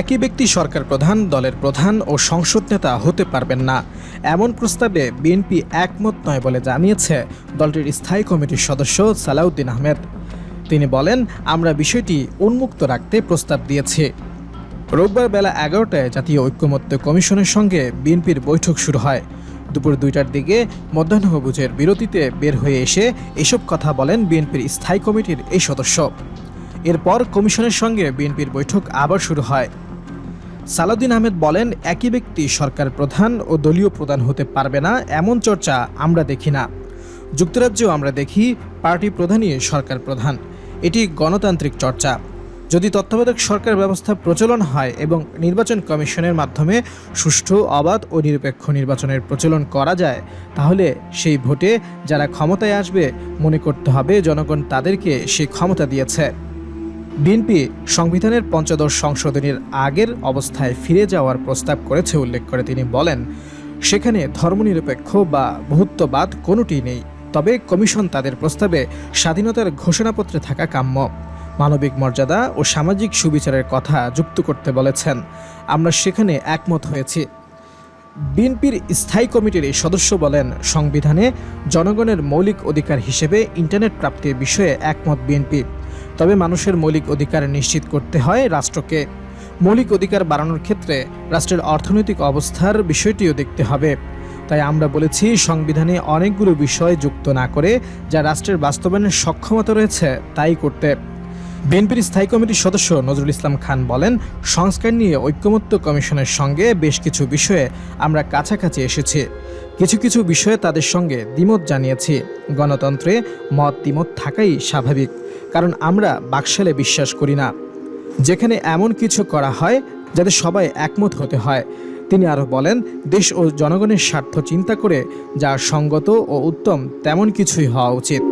একই ব্যক্তি সরকার প্রধান, দলের প্রধান ও সংসদ নেতা হতে পারবেন না। এমন প্রস্তাবে বিএনপি একমত নয় বলে জানিয়েছে দলটির স্থায়ী কমিটির সদস্য সালাউদ্দিন আহমেদ। তিনি বলেন, আমরা বিষয়টি উন্মুক্ত রাখতে প্রস্তাব দিয়েছি। রোববার বেলা এগারোটায় জাতীয় ঐক্যমত্য কমিশনের সঙ্গে বিএনপির বৈঠক শুরু হয়। দুপুর দুইটার দিকে মধ্যাহ্নভোজের বিরতিতে বের হয়ে এসে এসব কথা বলেন বিএনপির স্থায়ী কমিটির এই সদস্য। এরপর কমিশনের সঙ্গে বিএনপির বৈঠক আবার শুরু হয়। সালাউদ্দিন আহমেদ বলেন, একই ব্যক্তি সরকার প্রধান ও দলীয় প্রধান হতে পারবে না, এমন চর্চা আমরা দেখি না। যুক্তরাজ্যেও আমরা দেখি পার্টি প্রধানই সরকার প্রধান। এটি গণতান্ত্রিক চর্চা। যদি তত্ত্বাবধায়ক সরকার ব্যবস্থা প্রচলন হয় এবং নির্বাচন কমিশনের মাধ্যমে সুষ্ঠু, অবাধ ও নিরপেক্ষ নির্বাচনের প্রচলন করা যায়, তাহলে সেই ভোটে যারা ক্ষমতায় আসবে মনে করতে হবে জনগণ তাদেরকে সেই ক্ষমতা দিয়েছে। বিএনপি সংবিধানের পঞ্চদশ সংশোধনীর আগের অবস্থায় ফিরে যাওয়ার প্রস্তাব করেছে উল্লেখ করে তিনি বলেন, সেখানে ধর্মনিরপেক্ষ বা বহুত্ববাদ কোনোটি নেই। তবে কমিশন তাদের প্রস্তাবে স্বাধীনতার ঘোষণাপত্রে থাকা কাম্য। মানবিক মর্যাদা ও সামাজিক সুবিচারের কথা যুক্ত করতে বলেছেন। আমরা সেখানে একমত হয়েছি। বিএনপির স্থায়ী কমিটির এই সদস্য বলেন, সংবিধানে জনগণের মৌলিক অধিকার হিসেবে ইন্টারনেট প্রাপ্তির বিষয়ে একমত বিএনপি। তবে মানুষের মৌলিক অধিকার নিশ্চিত করতে হয় রাষ্ট্রকে। মৌলিক অধিকার বাড়ানোর ক্ষেত্রে রাষ্ট্রের অর্থনৈতিক অবস্থার বিষয়টিও দেখতে হবে। তাই আমরা বলেছি, সংবিধানে অনেকগুলো বিষয় যুক্ত না করে যা রাষ্ট্রের বাস্তবায়নের সক্ষমতা রয়েছে তাই করতে। বিএনপির স্থায়ী কমিটির সদস্য নজরুল ইসলাম খান বলেন, সংস্কার নিয়ে ঐক্যমত্য কমিশনের সঙ্গে বেশ কিছু বিষয়ে আমরা কাছাকাছি এসেছি। কিছু কিছু বিষয়ে তাদের সঙ্গে দ্বিমত জানিয়েছি। গণতন্ত্রে মত দ্বিমত থাকাই স্বাভাবিক, কারণ আমরা বাকশালে বিশ্বাস করি না। যেখানে এমন কিছু করা হয় যাতে সবাই একমত হতে হয়। তিনি আরও বলেন, দেশ ও জনগণের স্বার্থ চিন্তা করে যা সঙ্গত ও উত্তম তেমন কিছুই হওয়া উচিত।